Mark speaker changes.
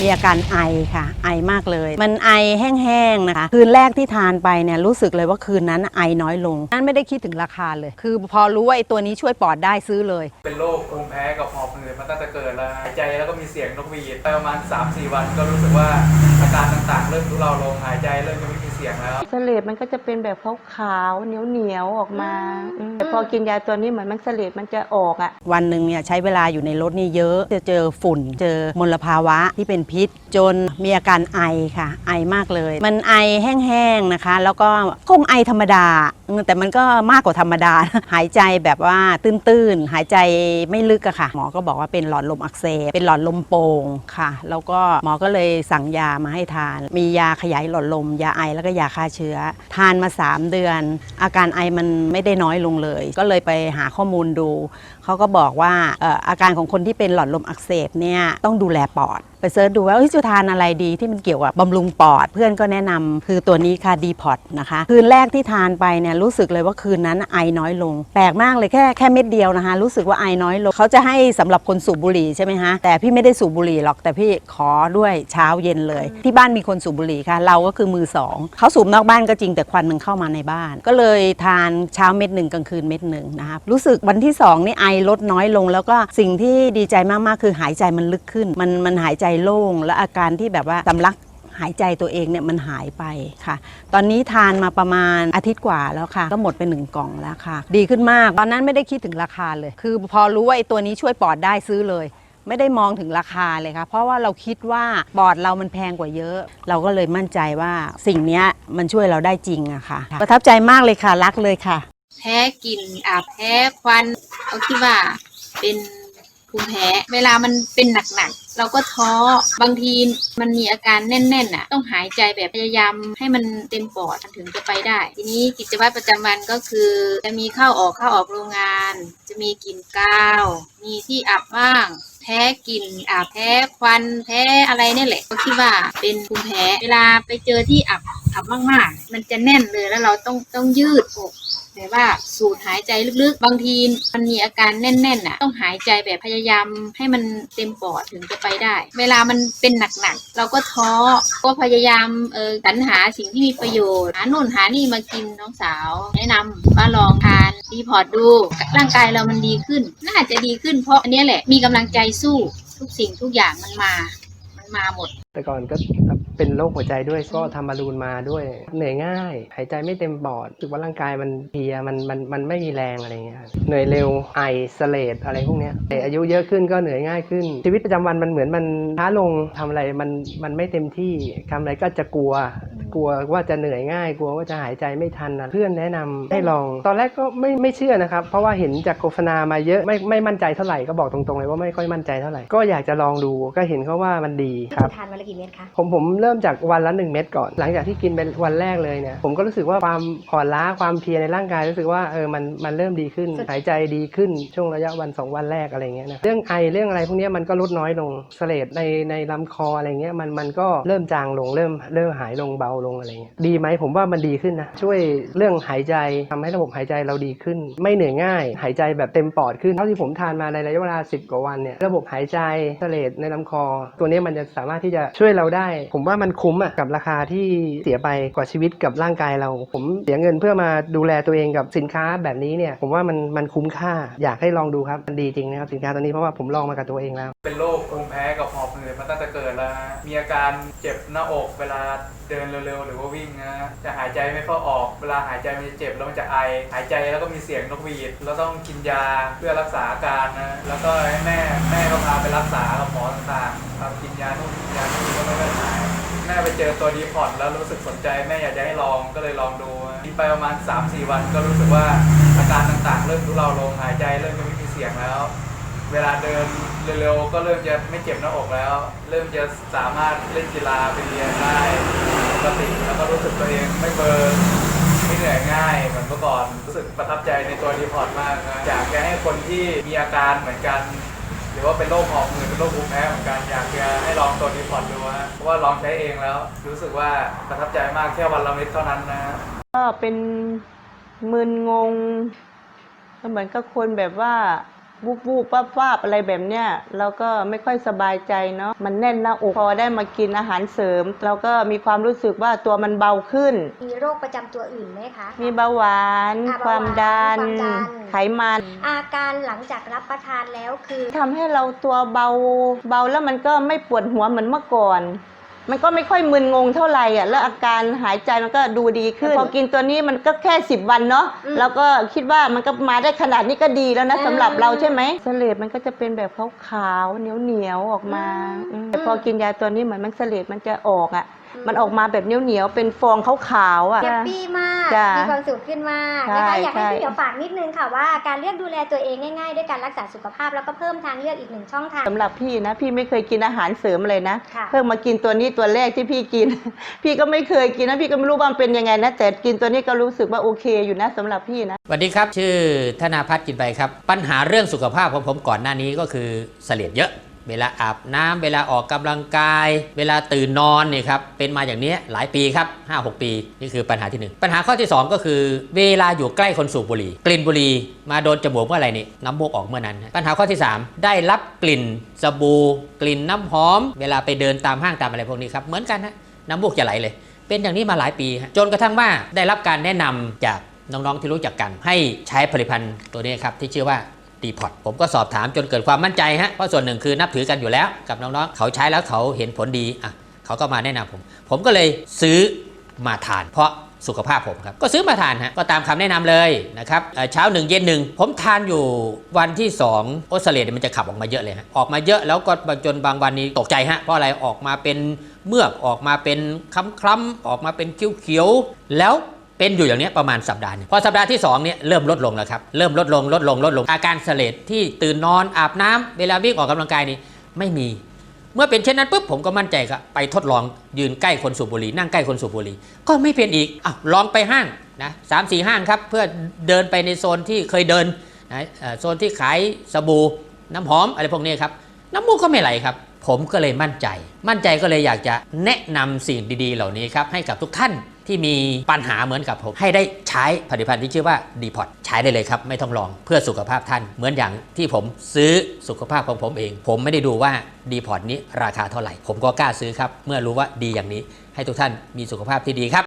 Speaker 1: มีอาการไอค่ะไอมากเลย มันไอแห้งๆนะคะ คืนแรกที่ทานไปเนี่ยรู้สึกเลยว่าคืนนั้นไอน้อยลงนั้นไม่ได้คิดถึงราคาเลย คือพอรู้ว่าไอตัวนี้ช่วยปอดได้ซื้อเลย
Speaker 2: เป็นโรคภูมิแพ้กับหอบหืดมาตั้งแต่เกิดแล้วหายใจแล้วก็มีเสียงนกหวีดไปประมาณ 3-4 วันก็รู้สึกว่าอาการต่างๆ เริ่มทุเลาลงหายใจเริ่มจะไม่มีเสียงแล้ว
Speaker 3: เสลดมันก็จะเป็นแบบขาวๆเหนียวเหนียวๆออกมาอืมแต่พอกินยาตัวนี้เหมือนมันเสลดมันจะออกอะ
Speaker 1: วันหนึ่งเนี่ยใช้เวลาอยู่ในรถนี่เยอะจะเจอฝุ่นเจอมลภาวะที่เป็นพิษ จนมีอาการไอค่ะ ไอมากเลย มันไอแห้งๆนะคะ แล้วก็คงไอธรรมดา แต่มันก็มากกว่าธรรมดา หายใจแบบว่าตื้นๆ หายใจไม่ลึกอะค่ะ หมอก็บอกว่าเป็นหลอดลมอักเสบ เป็นหลอดลมโป่งค่ะ แล้วก็หมอก็เลยสั่งยามาให้ทาน มียาขยายหลอดลม ยาไอแล้วก็ยาฆ่าเชื้อ ทานมา 3 เดือน อาการไอมันไม่ได้น้อยลงเลย ก็เลยไปหาข้อมูลดู เขาก็บอกว่าอาการของคนที่เป็นหลอดลมอักเสบเนี่ยต้องดูแลปอด ไปเสิร์ชดูว่าจะทานอะไรดีที่มันเกี่ยวกับบำรุงปอด เพื่อนก็แนะนำคือตัวนี้ค่ะดีพอตนะคะ คืนแรกที่ทานไปเนี่ยรู้สึกเลยว่าคืนนั้นไอน้อยลง แปลกมากเลยแค่แค่เม็ดเดียวนะคะ รู้สึกว่าไอน้อยลงเขาจะให้สำหรับคนสูบบุหรี่ใช่ไหมฮะแต่พี่ไม่ได้สูบบุหรี่หรอกแต่พี่ขอด้วยเช้าเย็นเลย ที่บ้านมีคนสูบบุหรี่ค่ะ เราก็คือมือสองเขาสูบนอกบ้านก็จริงแต่ควันหนึ่งเข้ามาในบ้าน ก็เลยทานเช้าเม็ดหนึ่งกลางคืนเม็ดหนึ่งนะคะรู้สึกวันที่สองนี่ไอลดน้อยลง แล้วก็สิ่งที่ดีใจมากๆคือหายใจมันลึกขึ้น มันมันหายใจโล่งและอาการที่แบบว่าสำลักหายใจตัวเองเนี่ยมันหายไปค่ะ ตอนนี้ทานมาประมาณอาทิตย์กว่าแล้วค่ะ ก็หมดไปหนึ่งกล่องแล้วค่ะ ดีขึ้นมาก ตอนนั้นไม่ได้คิดถึงราคาเลย คือพอรู้ว่าไอ้ตัวนี้ช่วยปอดได้ซื้อเลย ไม่ได้มองถึงราคาเลยค่ะ เพราะว่าเราคิดว่าปอดเรามันแพงกว่าเยอะ เราก็เลยมั่นใจว่าสิ่งนี้มันช่วยเราได้จริงอะค่ะ ประทับใจมากเลยค่ะ รักเลยค่ะ
Speaker 4: แพ้กลิ่นอาบแพ้ควันเขาคิดว่าเป็น ภูมิแพ้ เวลามันเป็นหนักๆ เราก็ท้อ บางทีมันมีอาการแน่นๆน่ะ ต้องหายใจแบบพยายามให้มันเต็มปอดมันถึงจะไปได้ ทีนี้กิจวัตรประจำวันก็คือ จะมีเข้าออกเข้าออกโรงงาน จะมีกลิ่นกาว มีที่อับบ้างแพ้กลิ่นอาบแพ้ควันแพ้อะไรเนี่ยแหละก็คิดว่าเป็นภูมิแพ้เวลาไปเจอที่อับอับมากๆ มันจะแน่นเลยแล้วเราต้องต้องยืดอก แต่ว่าสูดหายใจลึกๆ บางทีมันมีอาการแน่นๆน่ะ ต้องหายใจแบบพยายามให้มันเต็มปอดถึงจะไปได้ เวลามันเป็นหนักๆ เราก็ท้อ ก็พยายามเออสรรหาสิ่งที่มีประโยชน์ หาโน่นหานี่มากินน้องสาว แนะนำว่าลองทานดีพอร์ตดู ร่างกายเรามันดีขึ้น น่าจะดีขึ้นเพราะอันนี้แหละ มีกำลังใจสู้ทุกสิ่งทุกอย่างมันมา มันมาหมด
Speaker 5: แต่ก่อนก็เป็นโรคหัวใจด้วยก็ทำบอลลูนมาด้วยเหนื่อยง่าย หายใจไม่เต็มปอดรู้สึกว่าร่างกายมันเพลียมันมันมันไม่มีแรงอะไรเงี้ยครับเหนื่อยเร็วไอสเลดอะไรพวกเนี้ยแต่อายุเยอะขึ้นก็เหนื่อยง่ายขึ้น ชีวิตประจำวันมันเหมือนมันช้าลงทำอะไรมันมันไม่เต็มที่ทำอะไรก็จะกลัว กลัวว่าจะเหนื่อยง่าย กลัวว่าจะหายใจไม่ทันนะเพื่อนแนะนำให้ลอง ตอนแรกก็ไม่ไม่เชื่อนะครับ เพราะว่าเห็นจากโฆษณามาเยอะไม่ไม่มั่นใจเท่าไหร่ก็บอกตรงๆเลยว่าไม่ค่อยมั่นใจเท่าไหร่ก็อยากจะลองดูก็เห็นเขาว่ามันดีครับ
Speaker 6: ทานวันละกี่เม็ดคะ
Speaker 5: ผมผมเริ่มจากวันละหนึ่งเม็ดก่อน หลังจากที่กินเป็นวันแรกเลยเนี่ยผมก็รู้สึกว่าความอ่อนล้าความเพลียในร่างกายรู้สึกว่าเออมันมันเริ่มดีขึ้น
Speaker 6: สุด
Speaker 5: หายใจดีขึ้นช่วงระยะวันสองวันแรกอะไรเงี้ยนะเรื่องไอเรื่องอะไรพวกเนี้ยมันก็ลดน้อยลงเสลดในในลำคออะไรเงี้ยมันมันก็เริ่มจางลงเริ่มเริ่มหายลงเบาลงอะไรเงี้ยดีไหมผมว่ามันดีขึ้นนะ ช่วยเรื่องหายใจทำให้ระบบหายใจเราดีขึ้น ไม่เหนื่อยง่าย หายใจแบบเต็มปอดขึ้นเท่าที่ผมทานมาในระยะเวลา 10 กว่าวันเนี่ยระบบหายใจเสลดในลำคอ ตัวนี้มันจะสามารถที่จะช่วยเราได้ ผมว่ามันคุ้มอะกับราคาที่เสียไปกว่าชีวิตกับร่างกายเรา ผมเสียเงินเพื่อมาดูแลตัวเองกับสินค้าแบบนี้เนี่ยผมว่ามันมันคุ้มค่าอยากให้ลองดูครับมันดีจริงนะครับสินค้าตัวนี้เพราะว่าผมลองมากับตัวเองแล้ว
Speaker 2: เป็นโรคภูมิแพ้กับหอบหืดมาตั้งแต่เกิดแล้ว มีอาการเจ็บหน้าอกเวลาเดินเร็วๆ หรือว่าวิ่งนะจะหายใจไม่เข้าออก เวลาหายใจมันจะเจ็บแล้วมันจะไอ หายใจแล้วก็มีเสียงนกหวีด แล้วต้องกินยาเพื่อรักษาอาการนะ แล้วก็ให้แม่แม่ก็พาไปรักษากับหมอต่างๆครับกินยานู่นกินยานี่ก็ไม่ได้หาย แม่ไปเจอตัวดีพอร์ตแล้วรู้สึกสนใจแม่อยากจะให้ลองก็เลยลองดูกินไปประมาณ 3-4 วันก็รู้สึกว่าอาการต่างๆ เริ่มทุเลาลงหายใจเริ่มจะไม่มีเสียงแล้ว เวลาเดินเร็วๆก็เริ่มจะไม่เจ็บหน้าอกแล้ว เริ่มจะสามารถเล่นกีฬาไปเรียนได้ปกติแล้วก็รู้สึกตัวเองไม่เบิร์นไม่เหนื่อยง่ายเหมือนเมื่อก่อนรู้สึกประทับใจในตัวดีพอร์ตมากนะอยากจะให้คนที่มีอาการเหมือนกัน หรือว่าเป็นโรคหอบหืดเป็นโรคภูมิแพ้เหมือนกันอยากจะให้ลองตัวดีพอร์ตดูฮะเพราะว่าลองใช้เองแล้ว รู้สึกว่าประทับใจมากแค่วันละเม็ดเท่านั้นนะ
Speaker 3: ก็เป็นมึนงงเหมือนกับคนแบบว่า วูบวูบวับวาบอะไรแบบเนี้ยเราก็ไม่ค่อยสบายใจเนาะมันแน่นหน้าอกพอได้มากินอาหารเสริม เราก็มีความรู้สึกว่าตัวมันเบาขึ้น
Speaker 6: มีโรคประจำตัวอื่นไหมคะ
Speaker 3: มีเบาหวาน
Speaker 6: อะ
Speaker 3: ความดัน
Speaker 6: ความดัน
Speaker 3: ไขมัน
Speaker 6: อาการหลังจากรับประทานแล้วคือ
Speaker 3: ทำให้เราตัวเบาเบาแล้วมันก็ไม่ปวดหัวเหมือนเมื่อก่อน มันก็ไม่ค่อยมึนงงเท่าไหร่อะแล้วอาการหายใจมันก็ดูดีขึ้นพอกินตัวนี้มันก็แค่สิบวันเนาะ
Speaker 6: อืม
Speaker 3: แล้วก็คิดว่ามันก็มาได้ขนาดนี้ก็ดีแล้วนะ
Speaker 6: อืม
Speaker 3: สำหรับเราใช่ไหมเสลดมันก็จะเป็นแบบขาวๆเหนียวๆออกมา
Speaker 6: อืม
Speaker 3: อืมแต่พอกินยาตัวนี้เหมือนมันเสลดมันจะออกอะ
Speaker 6: อื ม
Speaker 3: มันออกมาแบบเหนียวๆเป็นฟองขาวๆอะ
Speaker 6: แฮปปี้มาก
Speaker 3: จ้ะ
Speaker 6: มีความสุขขึ้นมาก
Speaker 3: ใช่
Speaker 6: นะคะอยากให้
Speaker 3: ใช่
Speaker 6: พี่เดี๋ยวฝากนิดนึงค่ะว่าการเลือกดูแลตัวเองง่ายๆ ด้วยการรักษาสุขภาพแล้วก็เพิ่มทางเลือกอีกหนึ่งช่องทาง
Speaker 3: สำหรับพี่นะพี่ไม่เคยกินอาหารเสริมเลยนะ
Speaker 6: ค่ะ
Speaker 3: เพิ่งมากินตัวนี้ตัวแรกที่พี่กิน พี่ก็ไม่เคยกินนะพี่ก็ไม่รู้ว่ามันเป็นยังไงนะแต่กินตัวนี้ก็รู้สึกว่าโอเคอยู่นะสำหรับพี่นะ
Speaker 7: สวัสดีครับ ชื่อธนาพัฒน์กินไปครับ ปัญหาเรื่องสุขภาพของผมก่อนหน้านี้ก็คือเสลียดเยอะ เวลาอาบน้ำเวลาออกกำลังกาย เวลาตื่นนอนเนี่ยครับเป็นมาอย่างนี้หลายปีครับ 5-6 ปี นี่คือปัญหาที่หนึ่งปัญหาข้อที่ 2 ก็คือ เวลาอยู่ใกล้คนสูบบุหรี่ กลิ่นบุหรี่มาโดนจมูกเมื่อไหร่นี่น้ำมูกออกเมื่อนั้น ปัญหาข้อที่ 3 ได้รับกลิ่นสบู่กลิ่นน้ำหอม เวลาไปเดินตามห้างตามอะไรพวกนี้ครับเหมือนกันฮะน้ำมูกจะไหลเลย เป็นอย่างนี้มาหลายปีจนกระทั่งว่าได้รับการแนะนำจากน้องๆที่รู้จักกันให้ใช้ผลิตภัณฑ์ตัวนี้ครับที่ชื่อว่า ดีพอตผมก็สอบถามจนเกิดความมั่นใจฮะเพราะส่วนหนึ่งคือนับถือกันอยู่แล้ว กับน้องๆ เขาใช้แล้วเขาเห็นผลดีอะเขาก็มาแนะนำผม ผมก็เลยซื้อมาทาน เพราะสุขภาพผมครับก็ซื้อมาทานฮะก็ตามคำแนะนำเลยนะครับเอ่อเช้าหนึ่งเย็นหนึ่งผมทานอยู่วันที่ 2 โอสเลตมันจะขับออกมาเยอะเลยฮะออกมาเยอะแล้วก็จนบางวันนี้ตกใจฮะเพราะอะไรออกมาเป็นเมือกออกมาเป็นคล้ำๆออกมาเป็นเขียวๆแล้ว เป็นอยู่อย่างนี้ประมาณสัปดาห์นึงพอสัปดาห์ที่2เนี่ยเริ่มลดลงแล้วครับเริ่มลดลงลดลงลดลงอาการเสลดที่ตื่นนอนอาบน้ำเวลาวิ่งออกกำลังกายนี่ไม่มี เมื่อเป็นเช่นนั้นปุ๊บผมก็มั่นใจครับไปทดลองยืนใกล้คนสูบบุหรี่นั่งใกล้คนสูบบุหรี่ก็ไม่เป็นอีกอ้าวลองไปห้างนะสามสี่ห้างครับเพื่อเดินไปในโซนที่เคยเดินนะโซนที่ขายสบู่น้ำหอมอะไรพวกนี้ครับน้ำมูกก็ไม่ไหลครับผมก็เลยมั่นใจ มั่นใจก็เลยอยากจะแนะนำสิ่งดีๆ เหล่านี้ครับให้กับทุกท่าน ที่มีปัญหาเหมือนกับผม ให้ได้ใช้ผลิตภัณฑ์ที่ชื่อว่าดีพอตใช้ได้เลยครับ ไม่ต้องลองเพื่อสุขภาพท่าน เหมือนอย่างที่ผมซื้อสุขภาพของผมเอง ผมไม่ได้ดูว่าดีพอตนี้ราคาเท่าไหร่ ผมก็กล้าซื้อครับ เมื่อรู้ว่าดีอย่างนี้ ให้ทุกท่านมีสุขภาพที่ดีครับ